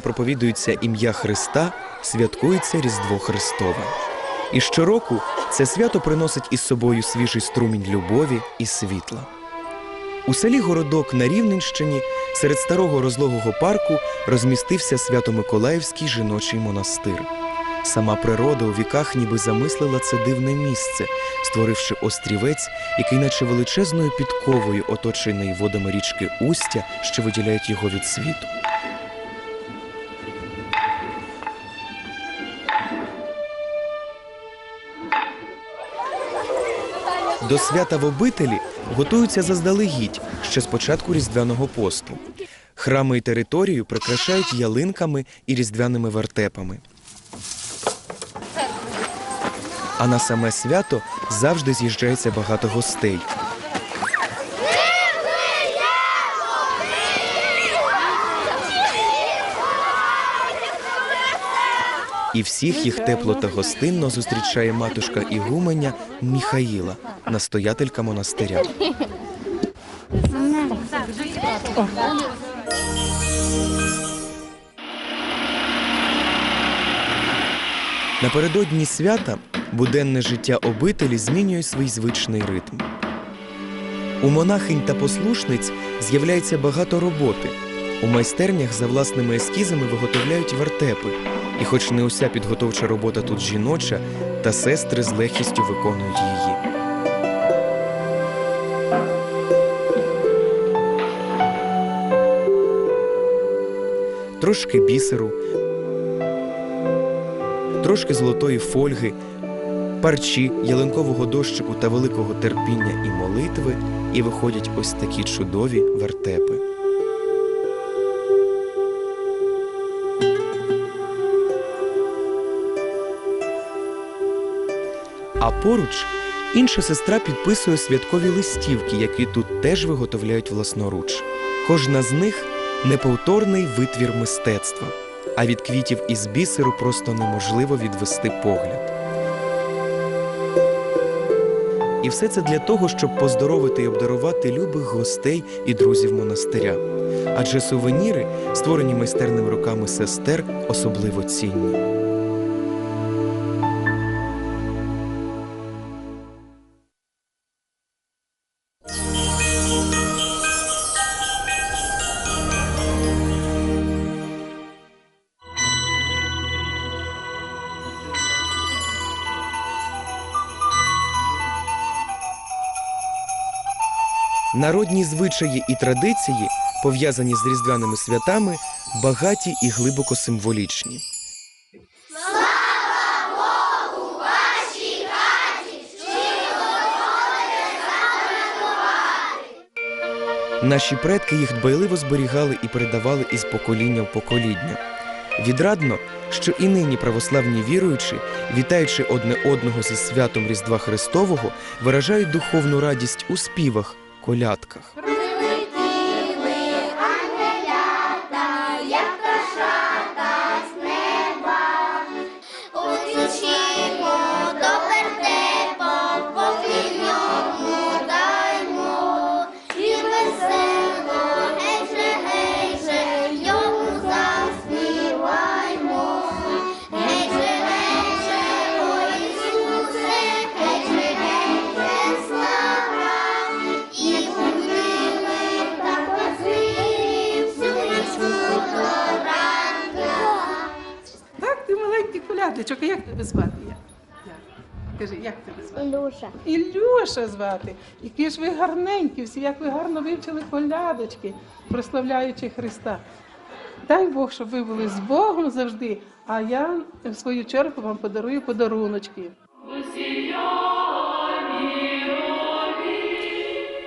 Проповідується ім'я Христа, святкується Різдво Христове. І щороку це свято приносить із собою свіжий струмінь любові і світла. У селі Городок на Рівненщині серед старого розлогого парку розмістився Свято-Миколаївський жіночий монастир. Сама природа у віках ніби замислила це дивне місце, створивши острівець, який, наче величезною підковою, оточений водами річки Устя, що виділяють його від світу. До свята в обителі готуються заздалегідь ще з початку різдвяного посту. Храми і територію прикрашають ялинками і різдвяними вертепами. А на саме свято завжди з'їжджається багато гостей. І всіх їх тепло та гостинно зустрічає матушка Ігуменя Міхаїла, настоятелька монастиря. Напередодні свята буденне життя обителі змінює свій звичний ритм. У монахинь та послушниць з'являється багато роботи. У майстернях за власними ескізами виготовляють вертепи. І хоч не уся підготовча робота тут жіноча, та сестри з легкістю виконують її. Трошки бісеру, трошки золотої фольги, парчі, ялинкового дощику та великого терпіння і молитви, і виходять ось такі чудові вертепи. А поруч інша сестра підписує святкові листівки, які тут теж виготовляють власноруч. Кожна з них неповторний витвір мистецтва, а від квітів із бісеру просто неможливо відвести погляд. І все це для того, щоб поздоровити і обдарувати любих гостей і друзів монастиря. Адже сувеніри, створені майстерними руками сестер, особливо цінні. Народні звичаї і традиції, пов'язані з різдвяними святами, багаті і глибоко символічні. Наші предки їх дбайливо зберігали і передавали із покоління в покоління. Відрадно, що і нині православні віруючі, вітаючи одне одного зі святом Різдва Христового, виражають духовну радість у співах, колядках. Колядочок, а як тебе звати? Як? Як? Кажи, як тебе звати? Ілюша. Ілюша звати. Які ж ви гарненькі, всі, як ви гарно вивчили колядочки, прославляючи Христа. Дай Бог, щоб ви були з Богом завжди, а я в свою чергу вам подарую подаруночки.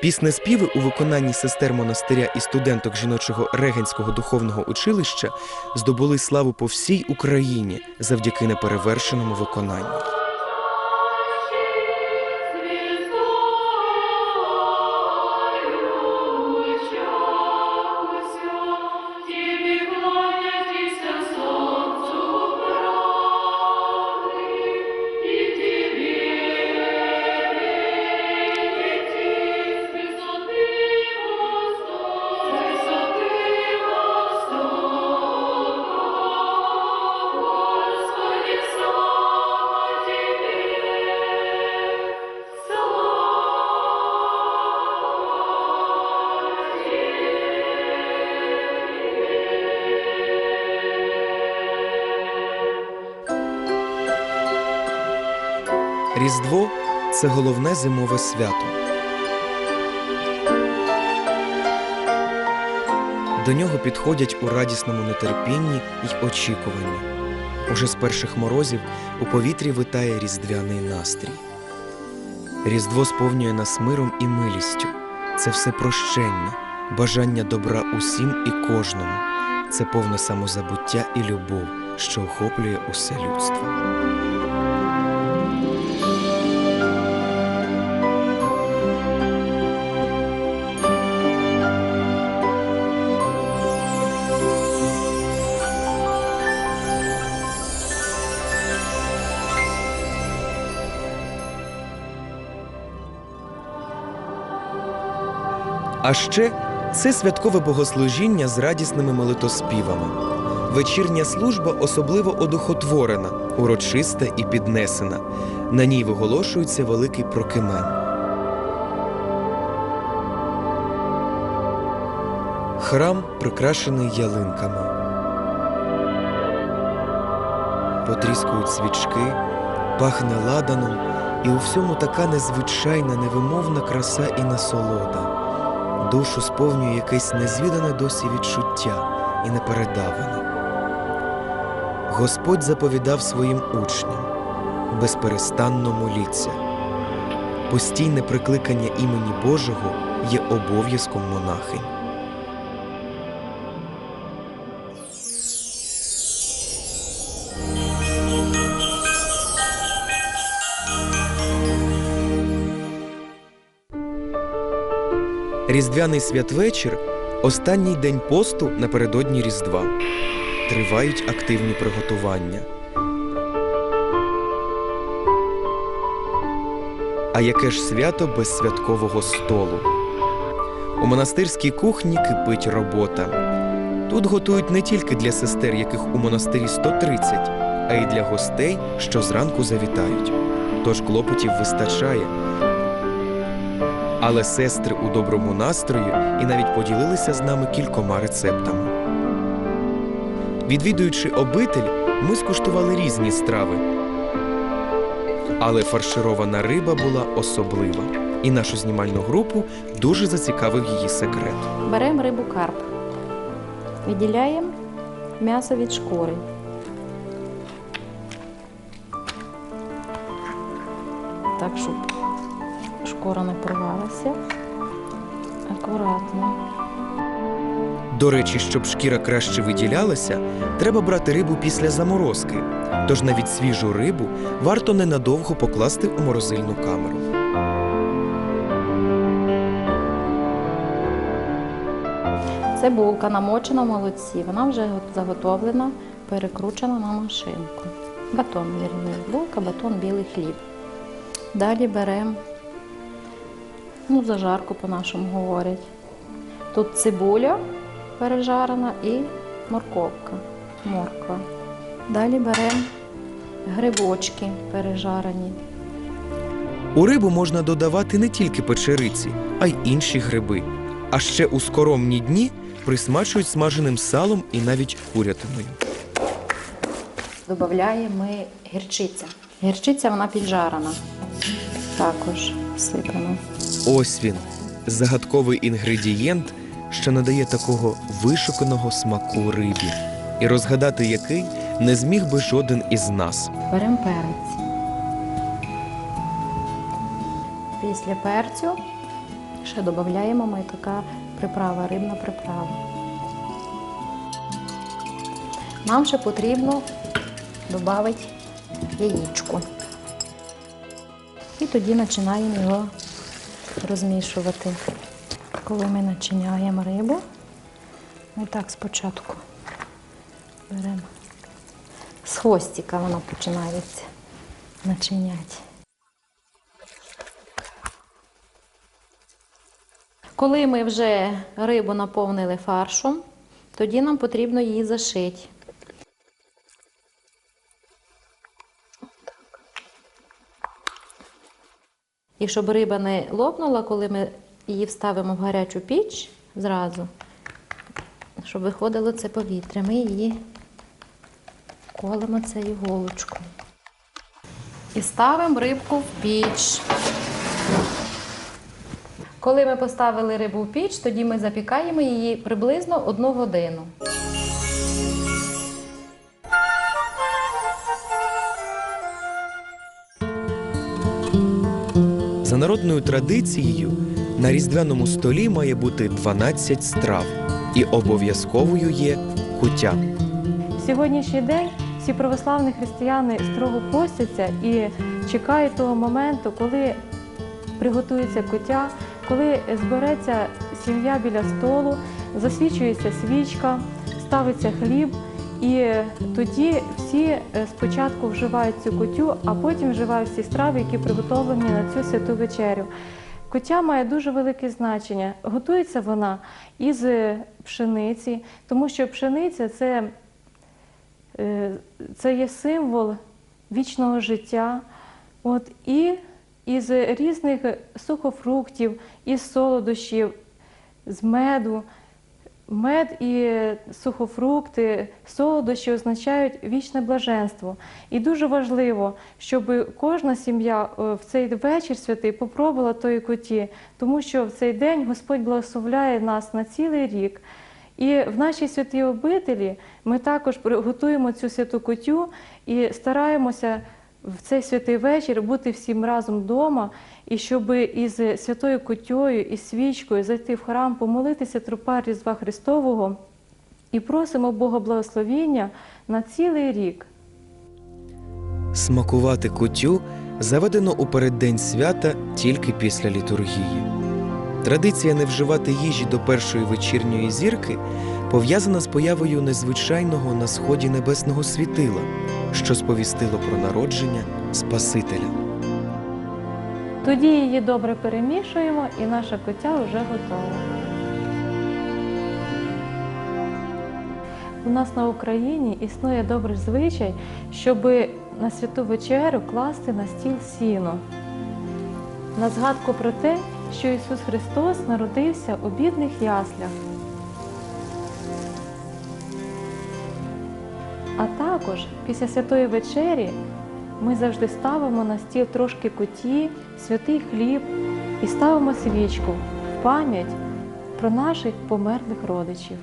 Піснеспіви у виконанні сестер монастиря і студенток жіночого регенського духовного училища здобули славу по всій Україні завдяки неперевершеному виконанню. Різдво це головне зимове свято. До нього підходять у радісному нетерпінні й очікуванні. Уже з перших морозів у повітрі витає різдвяний настрій. Різдво сповнює нас миром і милістю. Це все прощення, бажання добра усім і кожному. Це повне самозабуття і любов, що охоплює усе людство. А ще це святкове богослужіння з радісними молитоспівами. Вечірня служба особливо одухотворена, урочиста і піднесена. На ній виголошується великий прокимен. Храм прикрашений ялинками. Потріскують свічки, пахне ладаном, і у всьому така незвичайна, невимовна краса і насолода. Душу сповнює якесь незвідане досі відчуття і непередаване. Господь заповідав своїм учням безперестанно моліться. Постійне прикликання імені Божого є обов'язком монахинь. Різдвяний святвечір останній день посту напередодні Різдва. Тривають активні приготування. А яке ж свято без святкового столу? У монастирській кухні кипить робота. Тут готують не тільки для сестер, яких у монастирі 130, а й для гостей, що зранку завітають. Тож клопотів вистачає. Але сестри у доброму настрої і навіть поділилися з нами кількома рецептами. Відвідуючи обитель, ми скуштували різні страви. Але фарширована риба була особлива, і нашу знімальну групу дуже зацікавив її секрет. Беремо рибу карп, відділяємо м'ясо від шкури. Так, щоб шкура не порвалася. Акуратно. До речі, щоб шкіра краще виділялася, треба брати рибу після заморозки. Тож навіть свіжу рибу варто ненадовго покласти у морозильну камеру. Цибулка намочена в молоці. Вона вже заготовлена, перекручена на машинку. Батон, вірніше. Булка, батон, білий хліб. Далі беремо ну, зажарку по-нашому говорять. Тут цибуля пережарена і морковка. Морква. Далі беремо грибочки пережарені. У рибу можна додавати не тільки печериці, а й інші гриби. А ще у скоромні дні присмачують смаженим салом і навіть курятиною. Додаємо ми гірчиця. Гірчиця вона піджарена. Також всипано. Ось він загадковий інгредієнт, що надає такого вишуканого смаку рибі, і розгадати який не зміг би жоден із нас. Беремо перець. Після перцю ще додаємо ми така приправа, рибна приправа. Нам ще потрібно додати яєчко. І тоді починаємо його розмішувати. Коли ми начиняємо рибу, ми так спочатку беремо з хвостика воно починається начиняти. Коли ми вже рибу наповнили фаршем, тоді нам потрібно її зашити. І щоб риба не лопнула, коли ми її вставимо в гарячу піч зразу, щоб виходило це повітря, ми її колемо цією голочкою. І ставимо рибку в піч. Коли ми поставили рибу в піч, тоді ми запікаємо її приблизно одну годину. Народною традицією, на різдвяному столі має бути 12 страв, і обов'язковою є куття. Сьогоднішній день всі православні християни строго постяться і чекають того моменту, коли приготується куття, коли збереться сім'я біля столу, засвічується свічка, ставиться хліб. І тоді всі е, спочатку вживають цю кутю, а потім вживають всі страви, які приготовлені на цю святу вечерю. Кутя має дуже велике значення. Готується вона із е, пшениці, тому що пшениця це Е, це є символ вічного життя. От, і із різних сухофруктів, із солодощів, з меду. Мед і сухофрукти, солодощі означають вічне блаженство. І дуже важливо, щоб кожна сім'я е, в цей вечір святий попробувала тої куті, тому що в цей день Господь благословляє нас на цілий рік. І в нашій святій обителі ми також готуємо цю святу кутю і стараємося в цей святий вечір бути всім разом вдома, і щоб із святою кутьою і свічкою зайти в храм, помолитися тропар Різдва Христового і просимо Бога благословіння на цілий рік. Смакувати кутю заведено у переддень свята тільки після літургії. Традиція не вживати їжі до першої вечірньої зірки пов'язана з появою незвичайного на сході небесного світила, що сповістило про народження Спасителя. Тоді її добре перемішуємо, і наша кутя вже готова. У нас на Україні існує добрий звичай, щоб на святу вечерю класти на стіл сіно. На згадку про те, що Ісус Христос народився у бідних яслях. А також після святої вечері ми завжди ставимо на стіл трошки куті, святий хліб і ставимо свічку в пам'ять про наших померлих родичів.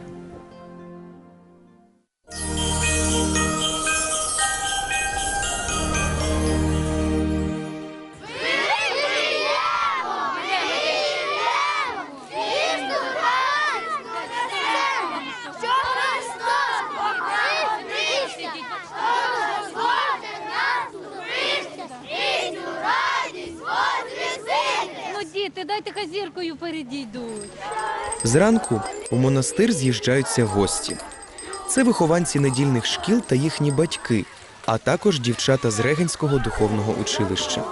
Зранку у монастир з'їжджаються гості. Це вихованці недільних шкіл та їхні батьки, а також дівчата з Регенського духовного училища.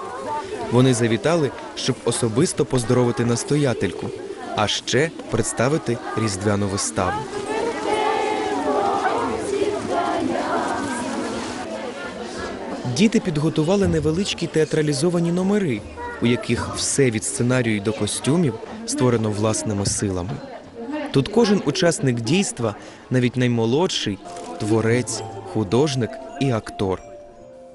Вони завітали, щоб особисто поздоровити настоятельку, а ще представити різдвяну виставу. Діти підготували невеличкі театралізовані номери, у яких все від сценарію до костюмів створено власними силами. Тут кожен учасник дійства, навіть наймолодший, творець, художник і актор.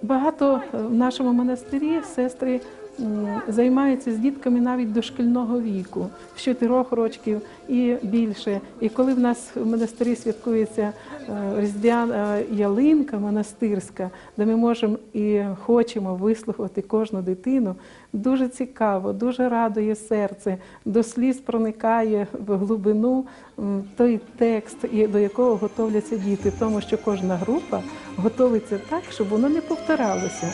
Багато в нашому монастирі сестри м, займаються з дітками навіть дошкільного віку, з 4 років і більше. І коли в нас в монастирі святкується е, різдвяна ялинка монастирська, де ми можемо і хочемо вислухати кожну дитину, дуже цікаво, дуже радує серце, до сліз проникає в глибину той текст, до якого готовляться діти, тому що кожна група готовиться так, щоб воно не повторалося.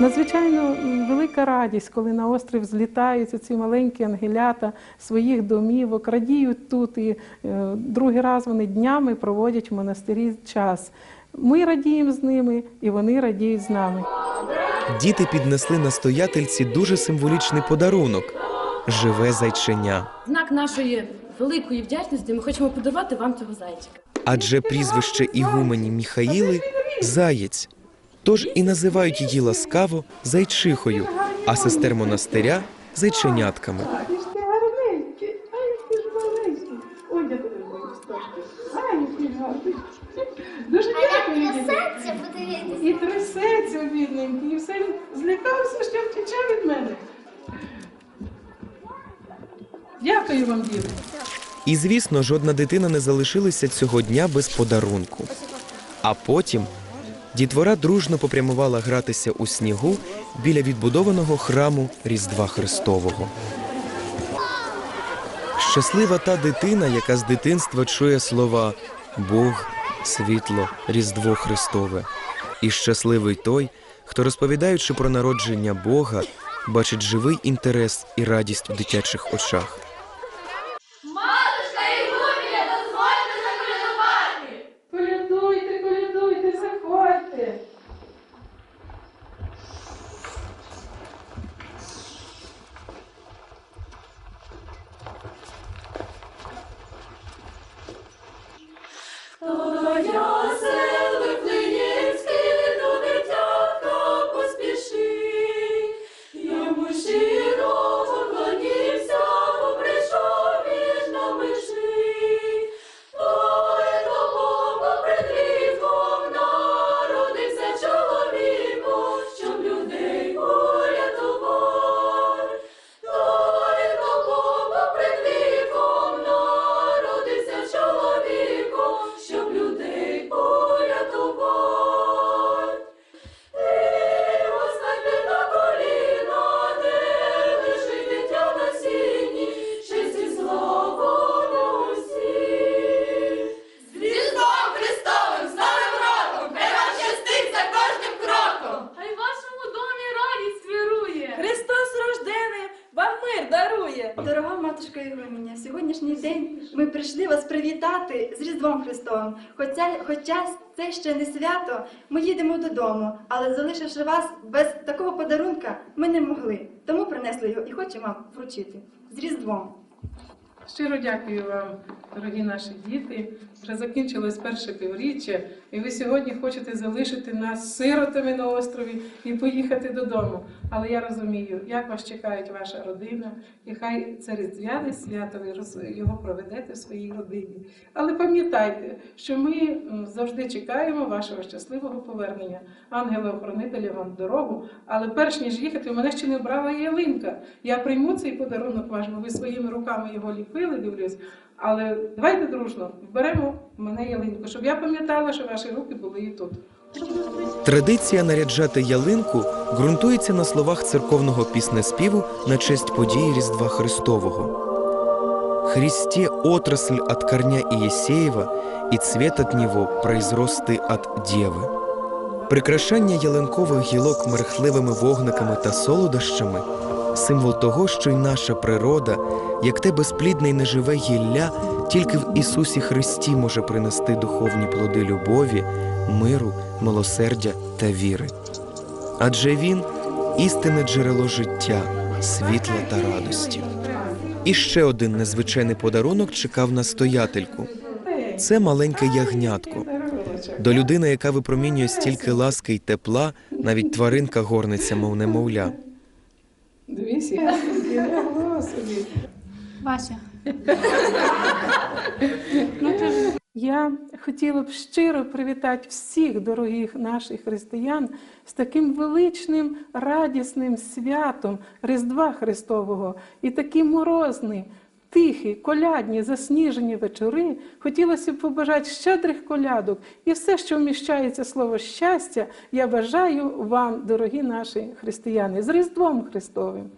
Надзвичайно велика радість, коли на острів злітаються ці маленькі ангелята своїх домівок, радіють тут, і е, другий раз вони днями проводять в монастирі час. Ми радіємо з ними, і вони радіють з нами. Діти піднесли настоятельці дуже символічний подарунок живе зайченя. Знак нашої великої вдячності ми хочемо подарувати вам цього зайчика. Адже прізвище ігумені Міхаїли заєць. Тож і називають її ласкаво зайчихою, а сестер монастиря зайченятками. Дуже дякую. І трясеться бідненький, і все злякався, що втече від мене. Дякую вам, діду. І звісно, жодна дитина не залишилася цього дня без подарунку. А потім дітвора дружно попрямувала гратися у снігу біля відбудованого храму Різдва Христового. Щаслива та дитина, яка з дитинства чує слова Бог, світло, Різдво Христове. І щасливий той, хто, розповідаючи про народження Бога, бачить живий інтерес і радість у дитячих очах. Lord. Хоча, це ще не свято, ми їдемо додому, але залишивши вас без такого подарунка, ми не могли. Тому принесли його і хочемо вам вручити з Різдвом. Щиро дякую вам, дорогі наші діти. Вже закінчилось перше півріччя, і ви сьогодні хочете залишити нас сиротами на острові і поїхати додому. Але я розумію, як вас чекають ваша родина, і хай це різдвяне свято ви його проведете в своїй родині. Але пам'ятайте, що ми завжди чекаємо вашого щасливого повернення. Ангели-охоронителі вам дорогу. Але перш ніж їхати, мене ще не обрала ялинка. Я прийму цей подарунок ваш, бо ви своїми руками його ліпили, дивлюсь. Але давайте дружно вберемо мене ялинку, щоб я пам'ятала, що ваші руки були і тут. Традиція наряджати ялинку ґрунтується на словах церковного піснеспіву на честь події Різдва Христового. «Христе отрасль от корня Иесеева, и цвет от него произрости от Дєви». Прикрашання ялинкових гілок мерехтливими вогниками та солодощами символ того, що й наша природа, як те безплідне й неживе гілля, тільки в Ісусі Христі може принести духовні плоди любові, миру, милосердя та віри. Адже Він істинне джерело життя, світла та радості. І ще один незвичайний подарунок чекав настоятельку. Це маленьке ягнятко. До людини, яка випромінює стільки ласки й тепла, навіть тваринка горниться, мов немовля. Дивіться, я лягло собі. Вася. Я хотіла б щиро привітати всіх дорогих наших християн з таким величним радісним святом Різдва Христового і таким морозним, тихі, колядні, засніжені вечори. Хотілося б побажати щедрих колядок і все, що вміщається слово щастя, я бажаю вам, дорогі наші християни, з Різдвом Христовим.